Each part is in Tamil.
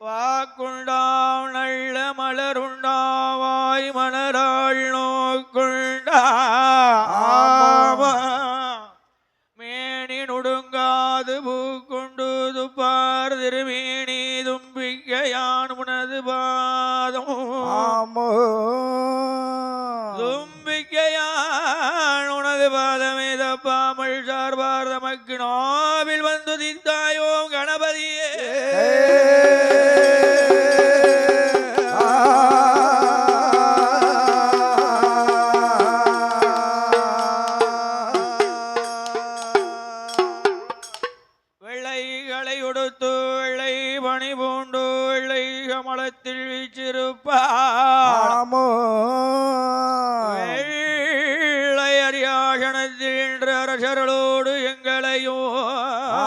வாக்குண்டாம் நல்ல மலருண்டாவாய் மலராள் நோக்குண்டா. மேனி நுடுங்காது பூக்குண்டு துப்பார் திருமேனி தும்பிக்கையான் உனது பாதம். ஆமோ. தும்பிக்கையான் உனது பாதமே தப்பாமல் சார்பார் தமக்கு நாவில் வந்து தித்தாயோ கணபதியே.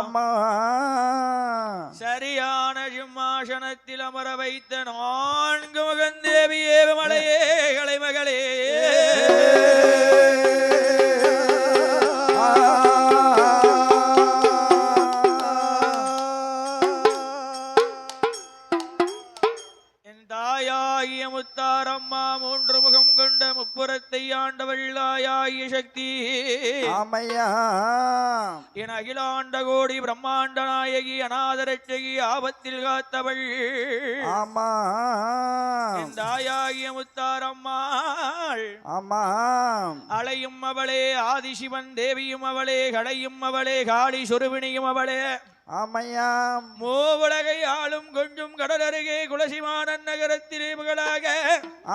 ஆமா சரியான சிம்மாசனத்தில் அமர வைத்த நான்கு மகந்தேவியே மலையே கலைமகளே தாயாகிய முத்தாரம்மா மூன்று முகம் கொண்ட முப்புறத்தை ஆண்டவள் தாயாகிய சக்தி. ஆமையா. என் அகிலாண்ட கோடி பிரம்மாண்ட நாயகி அநாதரட்சகி ஆபத்தில் காத்தவள். ஆமா. என் தாயாகிய முத்தாரம்மாள் ஆமா. அலையும் அவளே ஆதிசிவன் தேவியும் அவளே கடையும் அவளே காளி சுருவினியும் அவளே. ஆமையா. மூவுலகை ஆளும் கொஞ்சம் கடலருகே குலசிமானன் நகரத்திலே புகழாக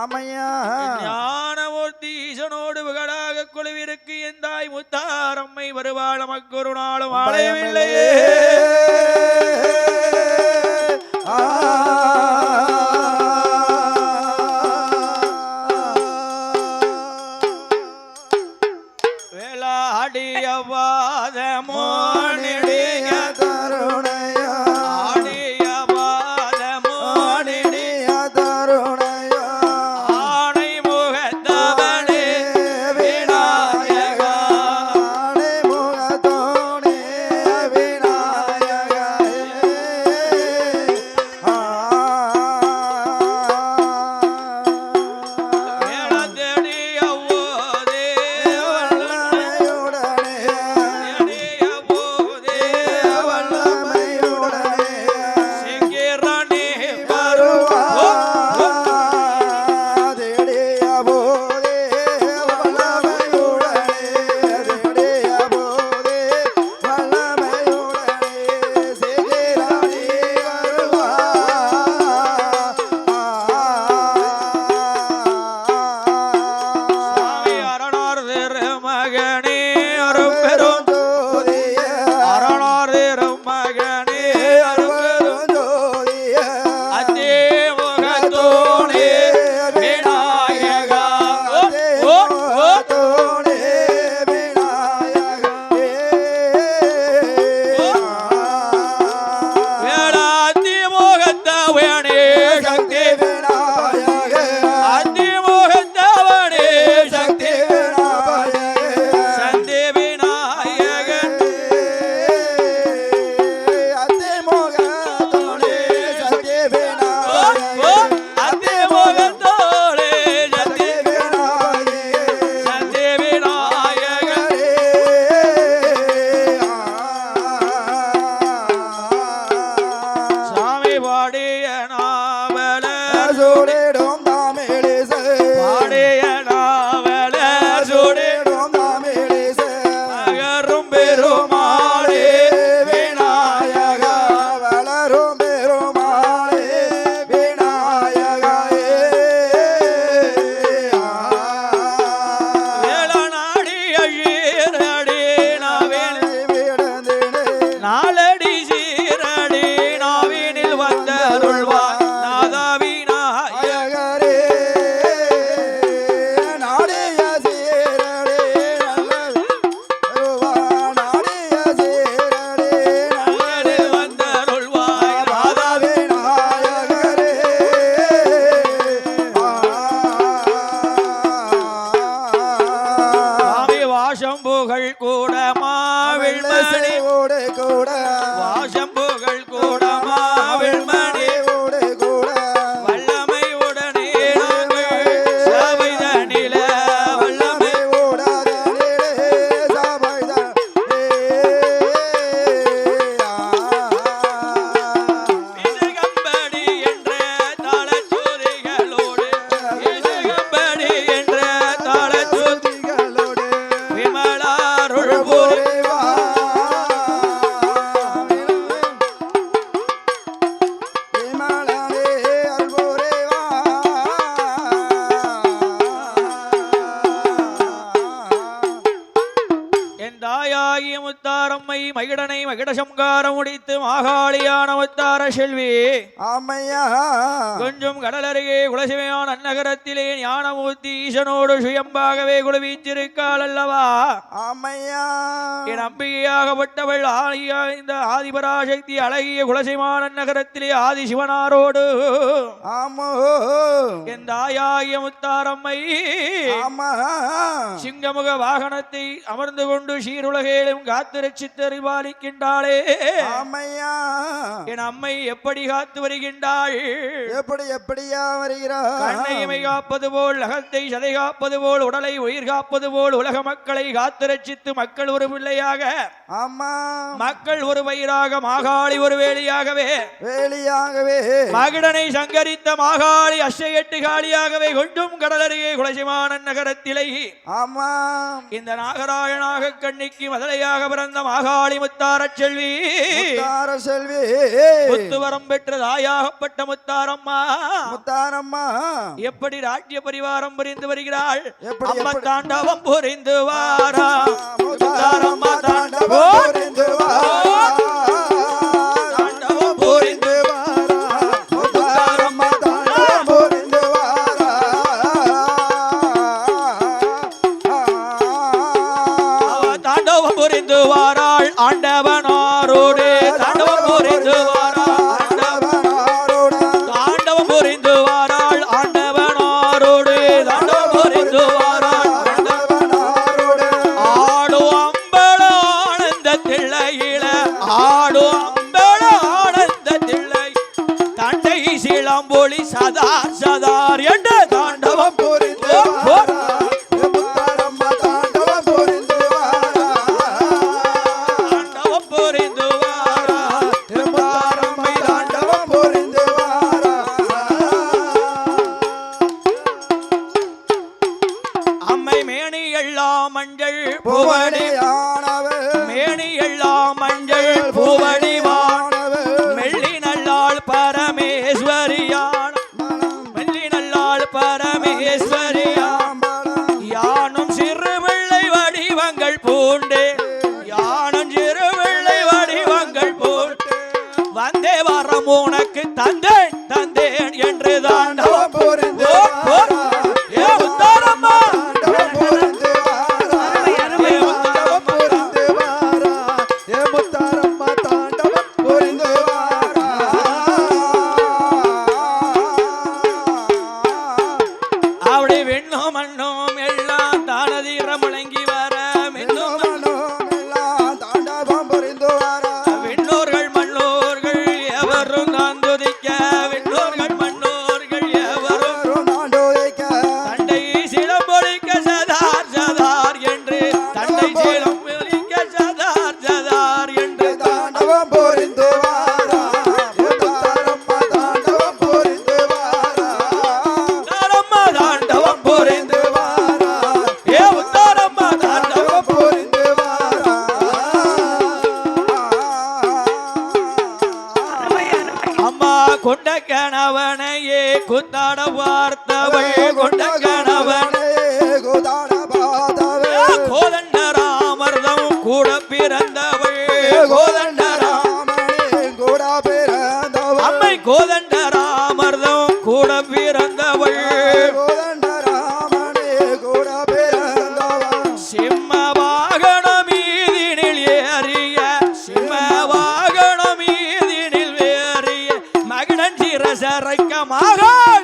ஆமையா. ஞானமூர்த்தி ஈசனோடு புகழாக குழுவிற்கு எந்தாய் முத்தாரம்மை வருவாள். நமக்கொரு நாளும் அடையவில்லையே முத்தாரம்மை மகிடனை மகிட சம்காரம் முடித்து மாகாளியான முத்தார செல்வி. ஆமையா. கொஞ்சம் கடலருகே குலசிமையான அந்நகரத்திலே ஞானமூர்த்தி ஈசனோடு சுயம்பாகவே குழுவீச்சிருக்காள் அல்லவா? ஆமையா. என் அம்பிகையாகப்பட்டவள் ஆழியா இந்த ஆதிபராசக்தி அழகிய குலசிமான நகரத்திலே ஆதிசிவனாரோடு. ஆமோ. என் தாயாகிய முத்தாரம்மை சிங்கமுக வாகனத்தை அமர்ந்து கொண்டு சீருலகேலும் காத்து ரட்சித்து அறிவாளிக்கின்றாளே ஆமையா. என் அம்மை எப்படி காத்து வருகின்றாள்? எப்படி எப்படியா வருகிறார் கண்ணையுமை காப்பது போல் அகத்தை சதை காப்பது போல் உடலை உயிர் காப்பது போல் உலக மக்களை காத்து ரட்சித்து மக்கள் ஒரு பிள்ளையாக. ஆமா. மக்கள் ஒரு பயிராக மாகாளி ஒரு வேலியாகவே. வேலியாகவே. மகிடனை சங்கரித்த மாகாளி அஷ்டையெட்டு காளியாகவே கொண்டும் கடலருகே குலசிமானன் நகரத்திலே. ஆமா. இந்த நாகராயனாக கண்ணிக்கு மதலையாக பிறந்த மாகாளி முத்தாரச் செல்வி. முத்தார செல்வி. முத்துவரம் பெற்ற தாயாகப்பட்ட முத்தாரம்மா. முத்தாரம்மா. எப்படி ராஜ்ய பரிவாரம் புரிந்து வருகிறாள்? அம்மா? தாண்டவம் புரிந்து வாரா முத்தாரம்மா தாண்டவம் புரிந்து வாரா. தாண்டவம் புரிந்து. முத்தாரம்மா தாண்டவம் புரிந்து. தாண்டவம் புரிந்து முத்தாரம்மை தாண்டவம் புரிந்து. அம்மை மேனி எல்லாம் மஞ்சள் புவடி மேனி எல்லாம் மஞ்சள் புவடி குத்தாட பார்த்தவள் மீதினில்